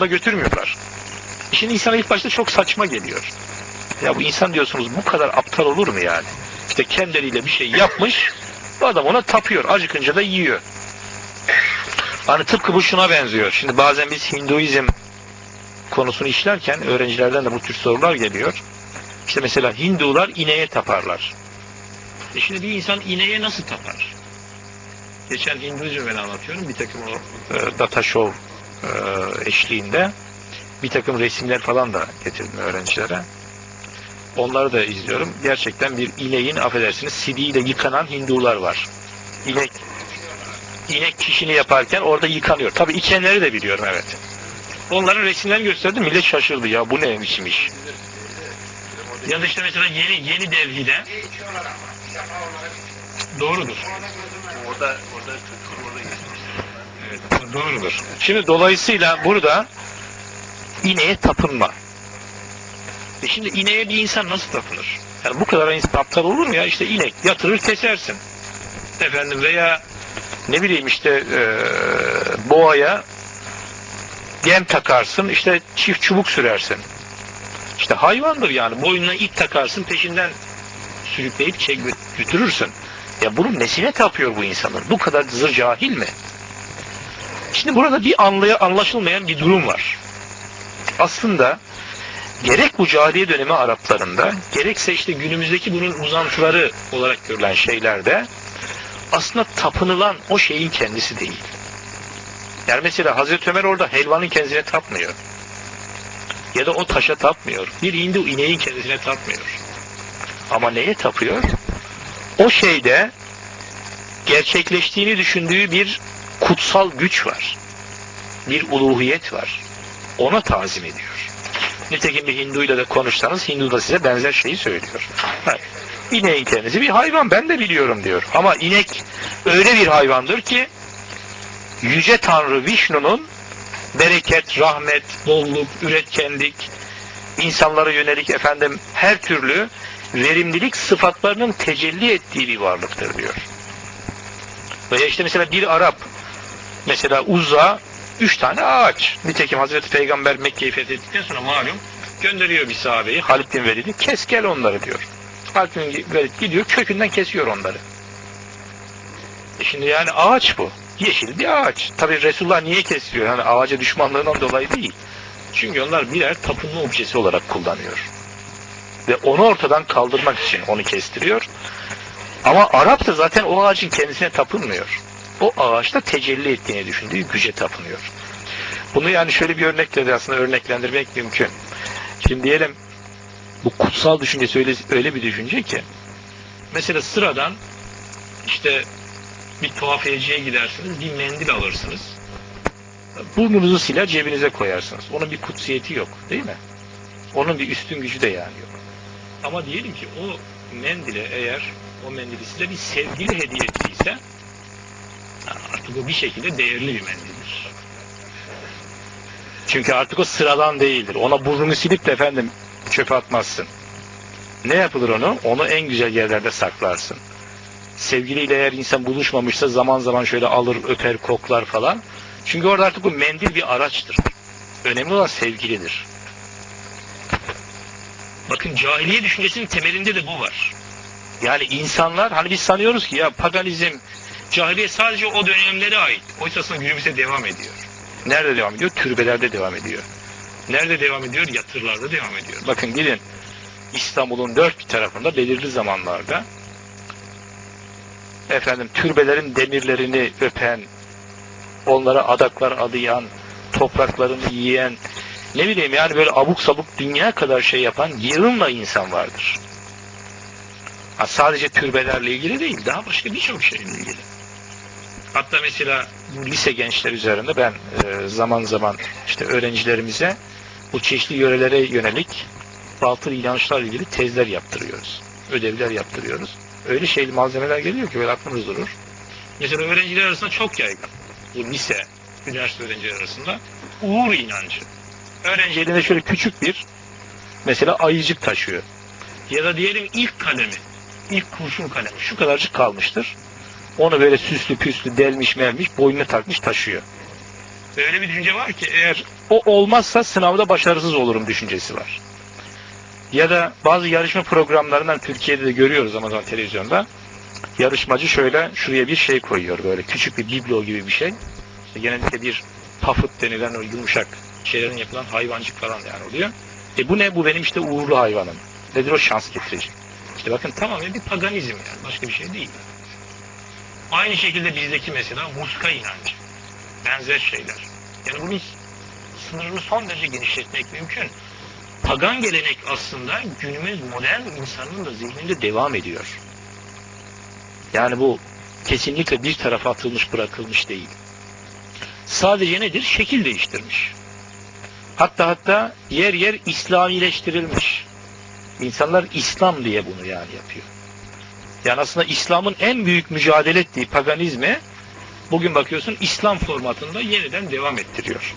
da götürmüyorlar. Şimdi insana ilk başta çok saçma geliyor. Ya bu insan diyorsunuz bu kadar aptal olur mu yani? İşte kendileriyle bir şey yapmış, bu adam ona tapıyor, acıkınca da yiyor. Hani tıpkı bu şuna benziyor. Şimdi bazen biz Hinduizm konusunu işlerken öğrencilerden de bu tür sorular geliyor. İşte mesela Hindular ineğe taparlar. E şimdi bir insan ineğe nasıl tapar? Geçen Hinduizm ben anlatıyorum. Bir takım o e, data show eşliğinde bir takım resimler falan da getirdim öğrencilere. Onları da izliyorum. Gerçekten bir ineğin affedersiniz sidiğiyle yıkanan Hindular var. İnek inek kişini yaparken orada yıkanıyor. Tabii içenleri de biliyorum evet. Onların resimlerini gösterdim. Millet şaşırdı ya bu neymiş imiş. Ya da işte mesela yeni yeni Delhi'de doğrudur. Orada, orada orada doğrudur. Şimdi dolayısıyla burada ineğe tapınma. E şimdi ineğe bir insan nasıl tapınır? Yani bu kadar insan aptal olur mu ya? İşte inek yatırır kesersin. Efendim veya ne bileyim işte e, boğaya gem takarsın işte çift çubuk sürersin. İşte hayvandır yani boynuna ip takarsın peşinden sürükleyip çek götürürsün. Ya bunun nesine tapıyor bu insanlar? Bu kadar zır cahil mi? Şimdi burada bir anlaya, anlaşılmayan bir durum var. Aslında gerek bu cahiliye dönemi Araplarında, gerekse işte günümüzdeki bunun uzantıları olarak görülen şeylerde aslında tapınılan o şeyin kendisi değil. Yani mesela Hazreti Ömer orada helvanın kendisine tapmıyor. Ya da o taşa tapmıyor. Bir Hindu ineğin kendisine tapmıyor. Ama neye tapıyor? O şeyde gerçekleştiğini düşündüğü bir kutsal güç var. Bir uluhiyet var. Ona tazim ediyor. Nitekim bir Hindu ile de konuşsanız Hindu da size benzer şeyi söylüyor. Ha, İneğin kendisi bir hayvan ben de biliyorum diyor. Ama inek öyle bir hayvandır ki Yüce Tanrı Vishnu'nun bereket, rahmet, bolluk, üretkenlik, insanlara yönelik efendim her türlü verimlilik sıfatlarının tecelli ettiği bir varlıktır diyor. Veya işte mesela bir Arap mesela Uzza üç tane ağaç. Nitekim Hazreti Peygamber Mekke'yi fethettikten sonra malum gönderiyor bir sahabeyi Halid bin Velid'i kes gel onları diyor. Halid bin Velid gidiyor kökünden kesiyor onları. E şimdi yani ağaç bu. Yeşil bir ağaç. Tabi Resulullah niye kesiyor? Yani ağaca düşmanlığından dolayı değil. Çünkü onlar birer tapınma objesi olarak kullanıyor. Ve onu ortadan kaldırmak için onu kestiriyor. Ama Arap da zaten o ağacın kendisine tapınmıyor. O ağaçta tecelli ettiğini düşündüğü güce tapınıyor. Bunu yani şöyle bir örnekle de aslında örneklendirmek mümkün. Şimdi diyelim bu kutsal düşüncesi öyle, öyle bir düşünce ki mesela sıradan işte bir tuhafiyeciye gidersiniz, bir mendil alırsınız. Burnunuzu siler cebinize koyarsınız. Onun bir kutsiyeti yok değil mi? Onun bir üstün gücü de yani yok. Ama diyelim ki o mendile eğer o mendili size bir sevgili hediye ettiyse artık o bir şekilde değerli bir mendildir. Çünkü artık o sıradan değildir. Ona burnunu silip de efendim çöpe atmazsın. Ne yapılır onu? Onu en güzel yerlerde saklarsın. Sevgiliyle eğer insan buluşmamışsa zaman zaman şöyle alır, öper, koklar falan. Çünkü orada artık bu mendil bir araçtır. Önemli olan sevgilidir. Bakın cahiliye düşüncesinin temelinde de bu var. Yani insanlar hani biz sanıyoruz ki ya paganizm, cahiliye sadece o dönemlere ait. Oysa aslında günümüzde devam ediyor. Nerede devam ediyor? Türbelerde devam ediyor. Nerede devam ediyor? Yatırlarda devam ediyor. Bakın gidin İstanbul'un dört bir tarafında belirli zamanlarda efendim türbelerin demirlerini öpen, onlara adaklar adayan, topraklarını yiyen, ne bileyim yani böyle abuk sabuk dünya kadar şey yapan yığınla insan vardır. Ha, sadece türbelerle ilgili değil, daha başka birçok şeyle ilgili. Hatta mesela lise gençler üzerinde ben e, zaman zaman işte öğrencilerimize bu çeşitli yörelere yönelik batıl inançlarla ilgili tezler yaptırıyoruz. Ödevler yaptırıyoruz. Öyle şeyli malzemeler geliyor ki böyle aklımız durur. Mesela öğrenciler arasında çok yaygın. Bu lise, üniversite öğrenciler arasında uğur inancı. Öğrenci elinde şöyle küçük bir mesela ayıcık taşıyor. Ya da diyelim ilk kalemi, ilk kurşun kalemi şu kadarcık kalmıştır. Onu böyle süslü püslü delmiş melmiş boynuna takmış taşıyor. Öyle bir düşünce var ki eğer o olmazsa sınavda başarısız olurum düşüncesi var. Ya da bazı yarışma programlarından Türkiye'de de görüyoruz Amazon televizyonda. Yarışmacı şöyle şuraya bir şey koyuyor böyle küçük bir biblo gibi bir şey. İşte genellikle bir pafıt denilen o yumuşak şeylerin yapılan hayvancık falan yani oluyor. E bu ne? Bu benim işte uğurlu hayvanım. Nedir o şans getirici? İşte bakın tamamen bir paganizm yani. Başka bir şey değil. Aynı şekilde bizdeki mesela muska inancı. Benzer şeyler. Yani bunun sınırını son derece genişletmek mümkün. Pagan gelenek aslında günümüz modern insanın da zihninde devam ediyor. Yani bu kesinlikle bir tarafa atılmış bırakılmış değil. Sadece nedir? Şekil değiştirmiş. Hatta hatta yer yer İslamileştirilmiş. İnsanlar İslam diye bunu yani yapıyor. Yani aslında İslam'ın en büyük mücadele ettiği paganizme bugün bakıyorsun İslam formatında yeniden devam ettiriyor.